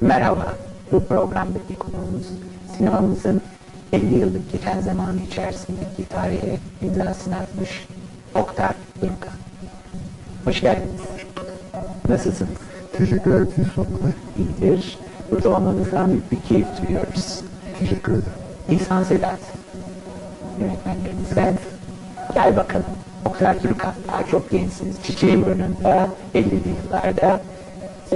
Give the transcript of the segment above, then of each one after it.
Merhaba, bu programdaki konuğumuz sinemamızın 50 yıllık geçen zaman içerisindeki tarihe imzasını atmış Oktay Yılkan. Hoş geldiniz. Nasılsınız? Teşekkür ederim. Siz sormalı. İyidir. Burada olmanızdan büyük bir keyif duyuyoruz. Teşekkür ederim. İhsan Sedat, yönetmenlerimizden gel bakalım. Oktay Yılkan daha çok gençsiniz. Çiçeği burnunda 50'li yıllarda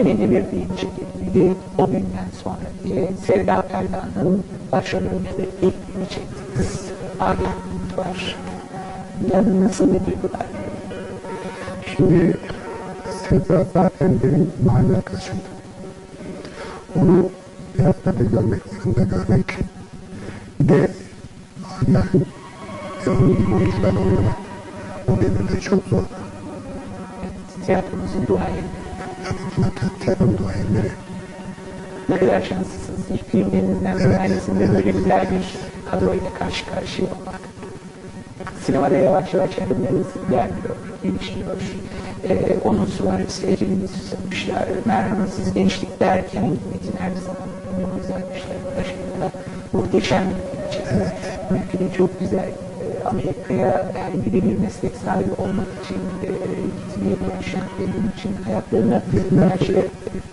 film çekilmeli. O günden sonra diye Sevda Perdan'ın başrolünde ilk filmi çektiniz. Abi var. Yani nasıl bir duygular? Şimdi Sevda zaten benim mahalle arkadaşımdı. Onu hayatta da görmek, yanında görmek. Bir de onun gibi oyuncularla oynamak. O devirde çok zor. Tiyatromuzun duayeni. Tiyatro duayenleri. Ne kadar şanslısınız. İlk filmlerinden bir tanesinde böyle güzel bir kadroyla karşı karşıya olmak. Sinemada yavaş yavaş elimleriniz ilerliyor, gelişiyor. Ee, onun suları seyirciliğini susamışlar. Merhametsiz gençlik derken Metin her zaman önümüze atmışlar. Başında muhteşem bir film. Ülkede çok güzel Amerika'ya yani meslek sahibi olmak için e, gitmeye çalışan benim için hayatlarını her şey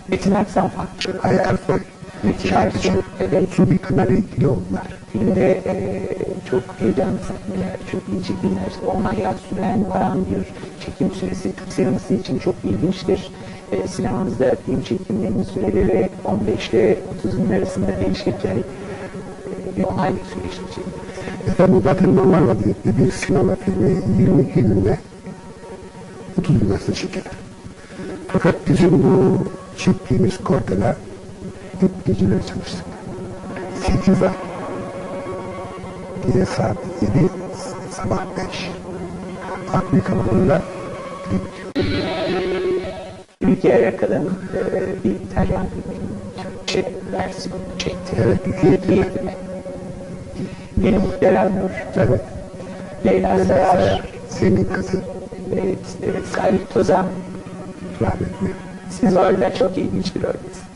Metin Erksan farklı. Hayal soy. Metin Su bir kadar ilgili oldular. filmde e, çok heyecanlı sahneler, çok iyi çekimler, 10 hayat süren varan bir çekim süresi Türk sineması için çok ilginçtir. E, sinemamızda film çekimlerinin süreleri 15 ile 30'un arasında değişirken e, bir 10 aylık süreçte çekilir. Efendim zaten normal vaziyette bir sinema filmi 22 günde 30 gün arası çekilir. Fakat bizim bu çektiğimiz kordeler hep geceleri çalıştık. 8 ay. Gece saat 7, sabah 5. Afrika malında Ülkeye yakalanan e, bir İtalyan filminin Türkçe versiyonu çekti. Evet, film. Benim Nur, evet, Leyla Sayar, senin kızın evet, evet, Salih Tozan, rahmetli. siz orada çok ilginç bir roldesiniz.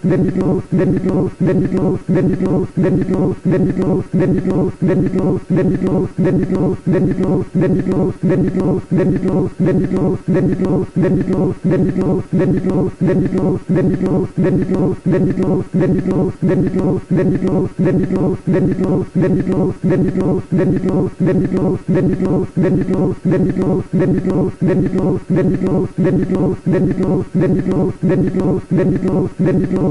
let me go, let me go, let me go, let me go, let me go, let me go, let me go, let me go, let me go,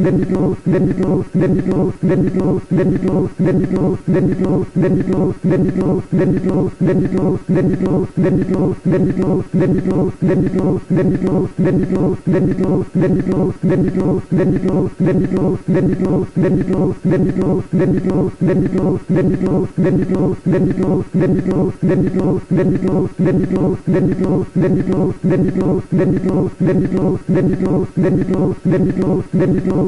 Let me go, let me go, let me go, let me go, let me go, let me go, let me go, let me go, let me go,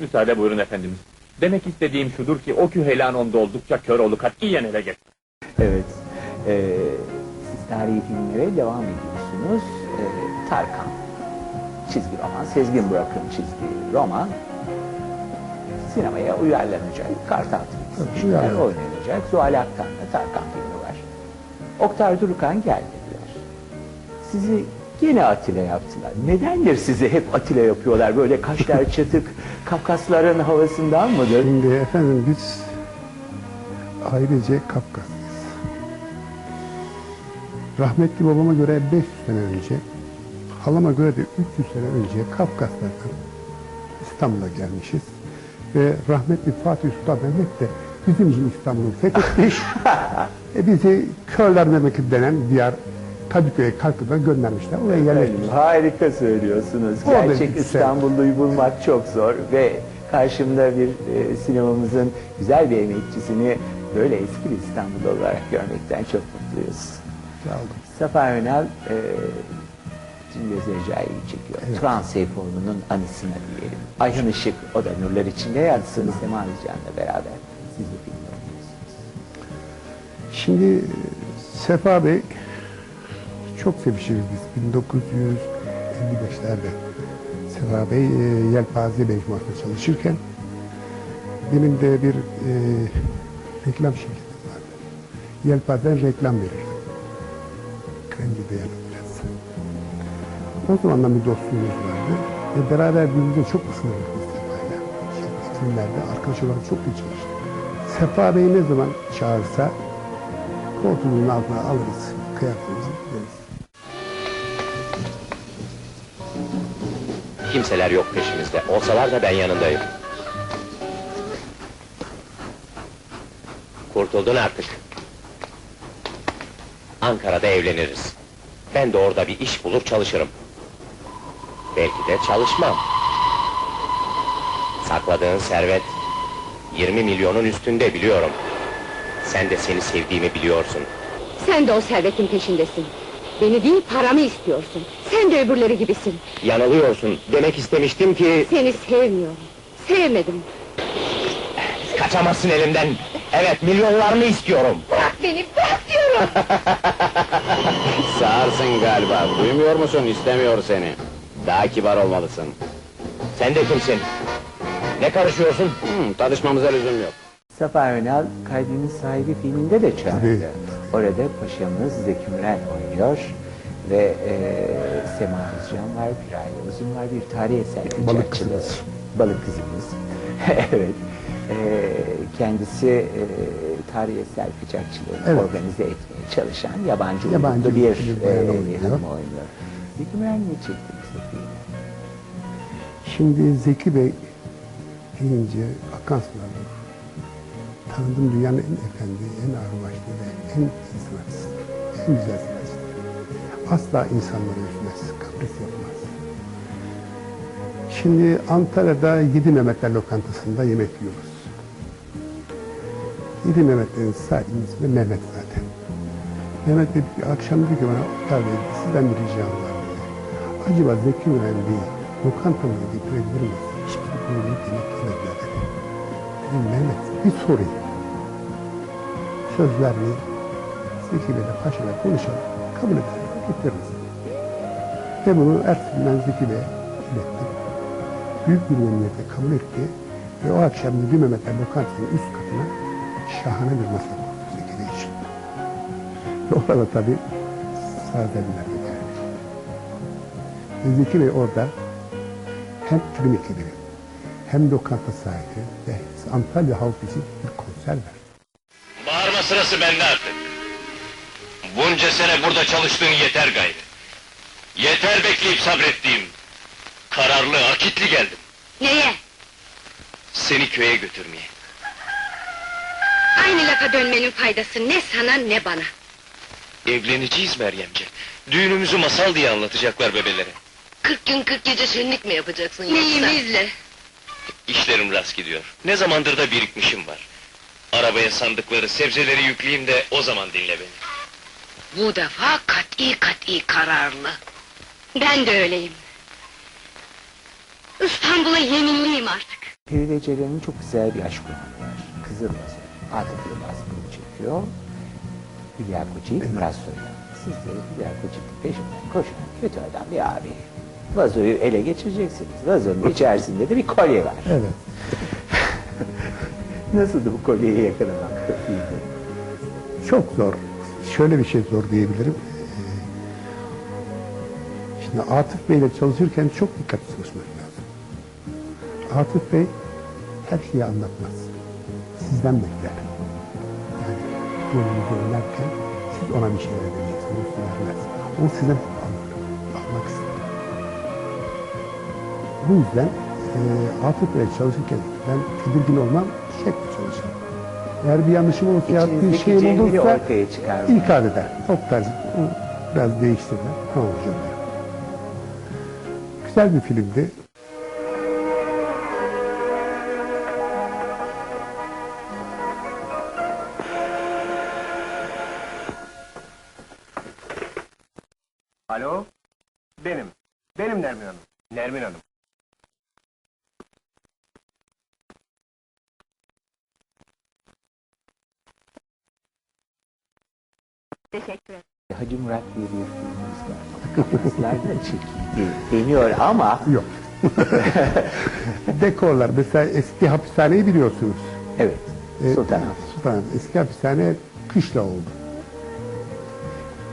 Müsaade buyurun efendimiz. Demek istediğim şudur ki o küheylan onda oldukça kör olu katiyen ele geç. Evet. Ee, siz tarihi filmlere devam ediyorsunuz. Ee, Tarkan çizgi roman, Sezgin Burak'ın çizdiği roman sinemaya uyarlanacak. Kartal Türkçüler evet. oynanacak. Zuhal Akkan'la Tarkan filmi var. Oktar Durukan geldi gelmediler. Sizi gene Atilla yaptılar. Nedendir sizi hep Atilla yapıyorlar böyle kaşlar çatık Kafkasların havasından mıdır? Şimdi efendim biz ailece Kafkaslıyız. Rahmetli babama göre 500 sene önce, halama göre de 300 sene önce Kafkaslardan İstanbul'a gelmişiz. Ve rahmetli Fatih Sultan Mehmet de bizim için İstanbul'u fethetmiş. e bizi Körler Memleketi denen diyar Kadıköy'e Kalkı'da göndermişler. Oraya yerleşmişler. Harika söylüyorsunuz. Orada Gerçek güzel. İstanbullu'yu bulmak çok zor ve karşımda bir e, sinemamızın güzel bir emekçisini böyle eski bir İstanbullu olarak görmekten çok mutluyuz. Sağ olun. Safa Önal e, Cingöz Recai'yi çekiyor. Trans Seyfoğlu'nun anısına diyelim. Ayhan Işık, o da nurlar içinde yatsın. Sema Özcan'la beraber siz de filmde oynuyorsunuz. Şimdi Sefa Bey çok sevişiriz biz 1955'lerde. Sefa Bey e, Yelpaze Mecmuası'nda çalışırken benim de bir e, reklam şirketim vardı. Yelpaze'den reklam verirdim. Kremci dayanık biraz. O zamandan bir dostluğumuz vardı. Ve beraber birbirimize çok ısınırdık biz Sefa'yla. Filmlerde arkadaş olarak çok iyi çalıştık. Sefa Bey ne zaman çağırsa koltuğunun altına alırız, kıyafetimizi Kimseler yok peşimizde. Olsalar da ben yanındayım. Kurtuldun artık. Ankara'da evleniriz. Ben de orada bir iş bulur çalışırım. Belki de çalışmam. Sakladığın servet 20 milyonun üstünde biliyorum. Sen de seni sevdiğimi biliyorsun. Sen de o servetin peşindesin. Beni değil paramı istiyorsun. Sen de öbürleri gibisin. Yanılıyorsun. Demek istemiştim ki Seni sevmiyorum. Sevmedim. kaçamazsın elimden. Evet milyonlarını istiyorum. Bırak beni bırak diyorum. Sağırsın galiba. Duymuyor musun? İstemiyor seni. Daha kibar olmalısın. Sen de kimsin? Ne karışıyorsun? Hı, tanışmamıza lüzum yok. Safa Önal, Kalbimin Sahibi filminde de çağırdı. Orada paşamız Zeki Müren oynuyor ve e, Sema Özcan var, Piray Uzun var, bir tarih eser Balık kızımız. Balık kızımız. evet. E, kendisi e, tarih eser kaçakçılığını Evet. organize etmeye çalışan yabancı, Yabancı bir, bir e, bir oynuyor. hanım oynuyor. Zeki Müren niye çekti bu filmi? Şimdi Zeki Bey deyince akan sular olur. Tanıdığım dünyanın en efendi, en ağırbaşlı ve en iyi sanatçısıdır. En güzel sanatçıdır. Asla insanları üzmez, kapris yapmaz. Şimdi Antalya'da Yedi Mehmetler lokantasında yemek yiyoruz. Yedi Mehmetlerin sahibinin ismi Mehmet zaten. Mehmet Bey bir akşam dedi ki bana, Oktay Bey sizden bir ricam var dedi. Acaba Zeki Müren Bey lokantamıza getirebilir miyiz? Hiçbir böyle yemek yemediler dedi. Dedim Mehmet bir sorayım. Söz vermeyin. Zeki Bey'le Paşa'yla konuşalım. Kabul ederler, getiririz. Ve bunu ertesi günden Zeki Bey'e ilettim. Büyük bir memnuniyetle kabul etti. Ve o akşam Müdür Mehmetler lokantasının üst katına şahane bir masa kurdu Zeki için. Ve orada tabii de geldi. Ve Zeki Bey orada hem film ekibi hem lokanta sahibi ve Antalya halkı için bir konser verdi. Bağırma sırası bende artık. Bunca sene burada çalıştığın yeter gayrı. Yeter bekleyip sabrettiğim. Kararlı, akitli geldim. Neye? Seni köye götürmeye. Aynı lafa dönmenin faydası ne sana ne bana. Evleneceğiz Meryemce. Düğünümüzü masal diye anlatacaklar bebelere. Kırk gün kırk gece şenlik mi yapacaksın yoksa? Neyimizle? İşlerim rast gidiyor. Ne zamandır da birikmişim var. Arabaya sandıkları, sebzeleri yükleyeyim de o zaman dinle beni. Bu defa kat'i kat'i kararlı. Ben de öyleyim. İstanbul'a yeminliyim artık. Feride Celal'in çok güzel bir aşk romanı var. Kızıl Vazo. Atıflı baskılı çekiyor. Hülya Koçyiğit, Murat Soydan. Siz de Hülya Koçyiğit'in peşinden koşan kötü adam bir abi. Vazoyu ele geçireceksiniz. Vazonun içerisinde de bir kolye var. Evet. Nasıldı bu kolyeyi yakalamak? Çok zor. Şöyle bir şey zor diyebilirim. Ee, Ya Atıf Bey ile çalışırken çok dikkatli çalışmak lazım. Atıf Bey her şeyi anlatmaz. Sizden bekler. Yani rolünüzü oynarken siz ona bir şeyler vereceksiniz, o vermez. O sizden alır, almak ister. Bu yüzden e, Atıf Bey çalışırken ben tedirgin olmam, şekli çalışırım. Eğer bir yanlışım olursa ya bir şeyim olursa ikaz eder. Oktay bunu biraz değiştirme. Hocam diyor. Güzel bir filmdi. Alo? Benim. Benim Nermin Hanım. Nermin Hanım. Teşekkür ederim. Hacı Murat diye bir filmimiz var. Kafaslarda çekildi deniyor ama Yok. Dekorlar. Mesela eski hapishaneyi biliyorsunuz. evet Ee, Sultan. Sultan. Eski hapishane kışla oldu.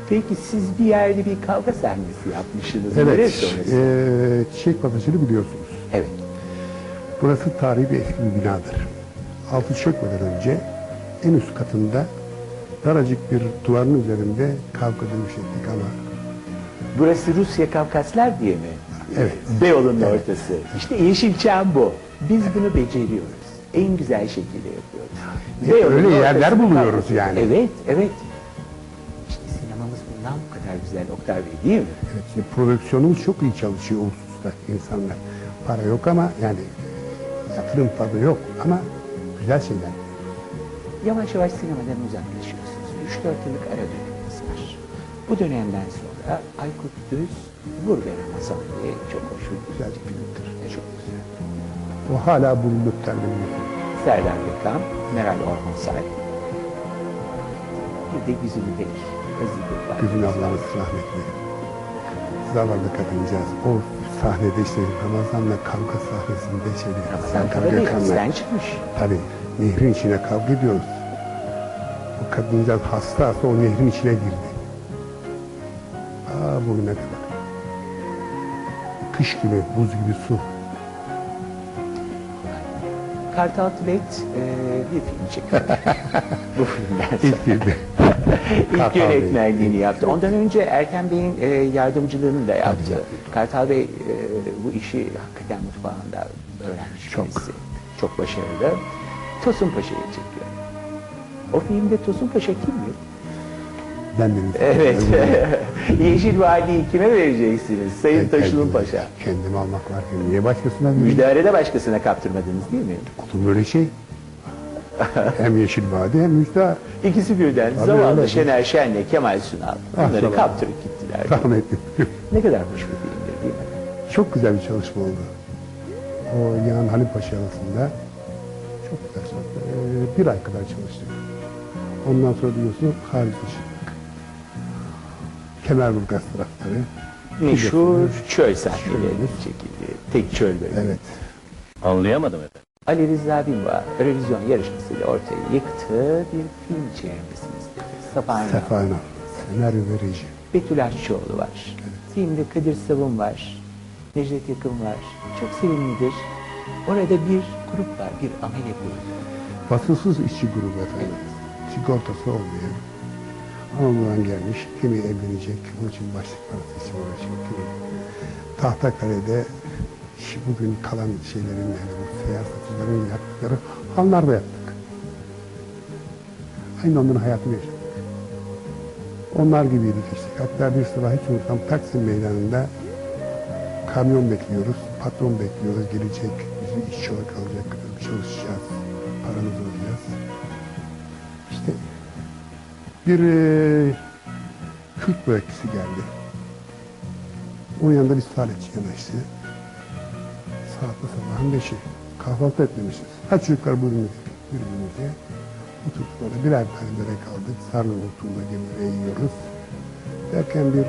Peki siz bir yerde bir kavga sahnesi yapmışsınız. Evet. Neresi orası? Ee, Çiçek Pasajı'nı biliyorsunuz. Evet. Burası tarihi bir eski bir binadır. Altı çökmeden önce en üst katında daracık bir duvarın üzerinde kavga dövüş ettik ama Burası Rusya Kafkaslar diye mi? Evet. Beyoğlu'nun ortası. İşte Yeşilçam bu. Biz bunu beceriyoruz. En güzel şekilde yapıyoruz. Beyoğlu'nun öyle yerler buluyoruz kalması. yani. Evet, evet. İşte sinemamız bundan bu kadar güzel Oktay Bey değil mi? evet, şimdi prodüksiyonumuz çok iyi çalışıyor o hususta insanlar. Para yok ama yani yatırım fazla yok ama güzel şeyler. Yavaş yavaş sinemadan uzaklaşıyorsunuz. 3-4 yıllık ara döneminiz var. Bu dönemden sonra Aykut Düz, Vur Be Ramazan diye çok hoş bir güzel bir filmdir. E, Çok güzel. O hala bulunmakta benim. Serdar Gökhan, Meral Ormansay. Bir de Güzin İpek. Güzin ablamız rahmetli. Zavallı kadıncağız. O sahnede işte Ramazan'la kavga sahnesinde şeyde. Ramazan Serdar Gökhan'la- çıkmış. Tabii nehrin içine kavga ediyoruz. Kadıncağız hasta hasta o nehrin içine girdi. Aa bugüne kadar. Kış gibi, buz gibi su. Kartal Tibet e, bir film çekiyor. Bu filmden sonra. İlk girdi. İlk Kartal Bey. yönetmenliğini yaptı. Ondan önce Erken Bey'in e, yardımcılığını da yaptı. Tabii. Kartal Bey e, bu işi hakikaten mutfağında öğrenmiş Çok. birisi. Çok başarılı. Tosun Paşa'yı çekiyor. O filmde Tosun Paşa kimdir? Ben de Evet. Yeşil Vadi'yi kime vereceksiniz? Sayın Taşılın Paşa. Kendimi almak varken niye başkasına vereyim? Müjdare de başkasına kaptırmadınız değil mi? Olur böyle şey. hem Yeşil Vadi hem Müjdat. İkisi birden Tabii zavallı öyle. Şener Şen'le Kemal Sunal. Ah, Bunları zavallı. kaptırıp gittiler. Rahmetli. Ne kadar hoş bir filmdir değil mi? Çok güzel bir çalışma oldu. O Yan Halim Paşa arasında çok güzel çalıştı. Ee, bir ay kadar çalıştık. Ondan sonra biliyorsun hariç. Kemerburgaz tarafları. Meşhur çöl sahneleri çekildi. Tek çöl bölümü. Evet. Anlayamadım efendim. Ali Rıza Binba revizyon yarışmasıyla ortaya yıktığı bir film çevirmesini istedi. Sapan Sefana. Senaryo ve reji. Betül Aşçıoğlu var. Filmde Kadir Savun var. Necdet Yakın var. Çok sevimlidir. Orada bir grup var, bir amele grubu. Vasıfsız işçi grubu efendim. Sigortası olmayan. Anadolu'dan gelmiş. Kimi evlenecek. Onun için başlık parası uğraşıyor. Kimi Tahtakale'de bugün kalan şeylerin yani bu seyahat satıcıların yaptıkları hanlar da yaptık. Aynı onların hayatını yaşadık. Onlar gibiydik işte. Hatta bir sabah hiç unutmam Taksim Meydanı'nda kamyon bekliyoruz, patron bekliyoruz, gelecek, bizi işçi olarak alacak, çalışacağız, bir e, Kürt börekçisi geldi. Onun yanında bir saletçi yanaştı. Saatte sabahın beşi. Kahvaltı etmemişiz. Hadi çocuklar buyurun birbirimize. Oturduk orada birer tane börek aldık. Sarnı oturduğunda gemire yiyoruz. Derken bir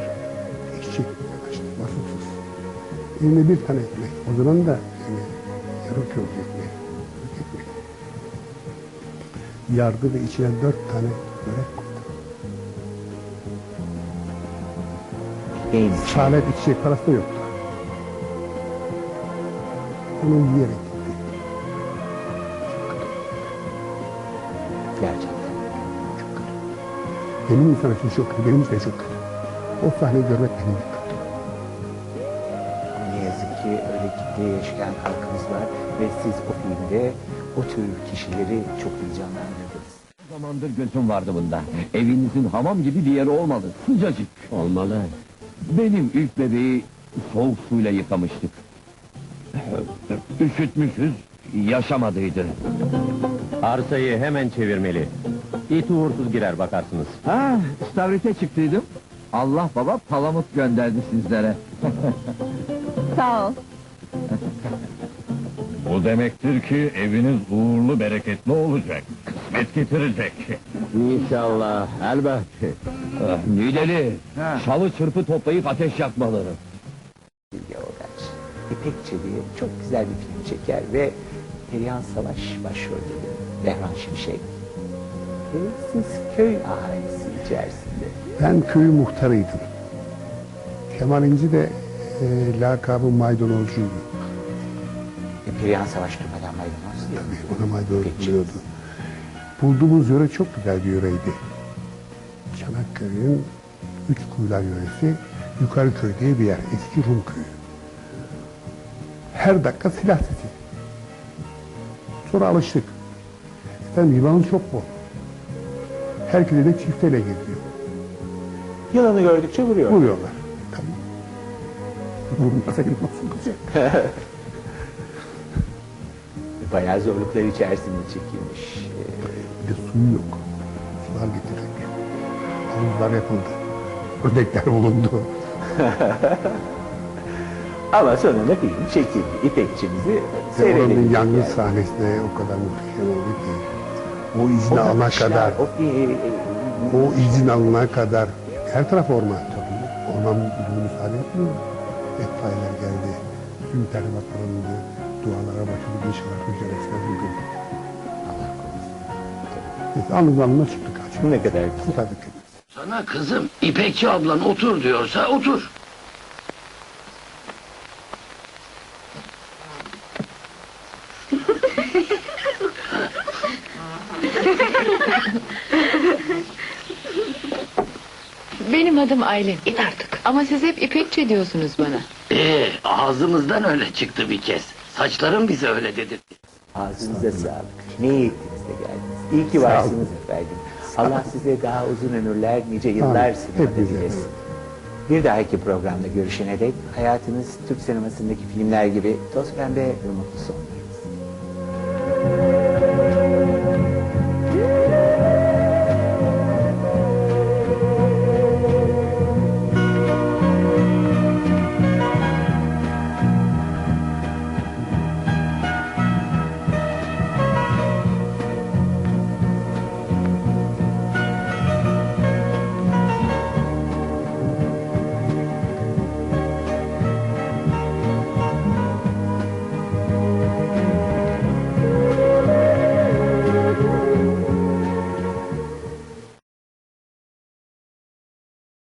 işçi yanaştı, vasıfsız. Eline bir tane ekmek. O zaman da yani yarım kilo ekmek. Yardı ve içine dört tane börek koydu. Neymiş? Çağlar içecek parası da yoktu. Onu yiyerek gitti. Gerçekten. Benim insan için çok kötü, benim için çok kötü. O sahneyi görmek benim için kötü. Ne yazık ki öyle kitleye yaşayan halkımız var ve siz o filmde o tür kişileri çok iyi canlandırdınız. zamandır gözüm vardı bunda. Evinizin hamam gibi bir yeri olmalı. Sıcacık. Olmalı. Benim ilk bebeği soğuk suyla yıkamıştık. Üşütmüşüz, yaşamadıydı. Arsayı hemen çevirmeli. İt uğursuz girer bakarsınız. Ha, istavrite çıktıydım. Allah baba palamut gönderdi sizlere. Sağ ol. Bu demektir ki eviniz uğurlu bereketli olacak. Kısmet getirecek. İnşallah, elbette. Nideli, çalı çırpı toplayıp ateş yakmalı. Bilge Orgaç. İpek Çelik'e çok güzel bir film çeker ve Perihan Savaş başrolde Behran Şimşek. Ve siz köy ailesi içerisinde. Ben köy muhtarıydım. Kemal İnci de e, lakabı maydanozcuydu. E, Perihan Savaş durmadan maydanoz diyor. Ona maydanoz İpek buluyordu. Bulduğumuz yöre çok güzel bir yöreydi. Çanakkale'nin Üç Kuyular yöresi Yukarıköy diye bir yer. Eski Rum köyü. Her dakika silah sesi. Sonra alıştık. Efendim yılan çok bol. Herkese de çifteyle geziyor. Yılanı gördükçe vuruyor. Vuruyorlar. Tabii. Vurmasa nasıl olacak? Bayağı zorluklar içerisinde çekilmiş. Bir de suyu yok. Sular getirildi. Havuzlar yapıldı. Ördekler bulundu. Ama sonunda film çekildi. İpekçimizi Ve seyredebildik. oranın yangın yani. sahnesi de o kadar muhteşem oldu ki. O izin alana kadar, O, e, o izin alana kadar her taraf orman. Orman bunu müsaade etmiyor. Etfaiyeler geldi. Tüm terlibat alındı. Dualara başladı. İnşallah mücadelesine bugün. Allah korusun. Alnına çıktık. Açık. Ne kadar güzel. Kurtardık kendimizi. Sana kızım İpekçi ablan otur diyorsa otur. Benim adım Aylin. İn artık. Ama siz hep İpekçi diyorsunuz bana. Ee, ağzımızdan öyle çıktı bir kez. Saçlarım bize öyle dedi. Ağzınıza sağlık. Ne iyi ettiniz de geldiniz. İyi ki varsınız efendim. Allah size daha uzun ömürler, nice yıllar sinema dilesin. Bir dahaki programda görüşene dek hayatınız Türk sinemasındaki filmler gibi toz pembe ve mutlu sonlar.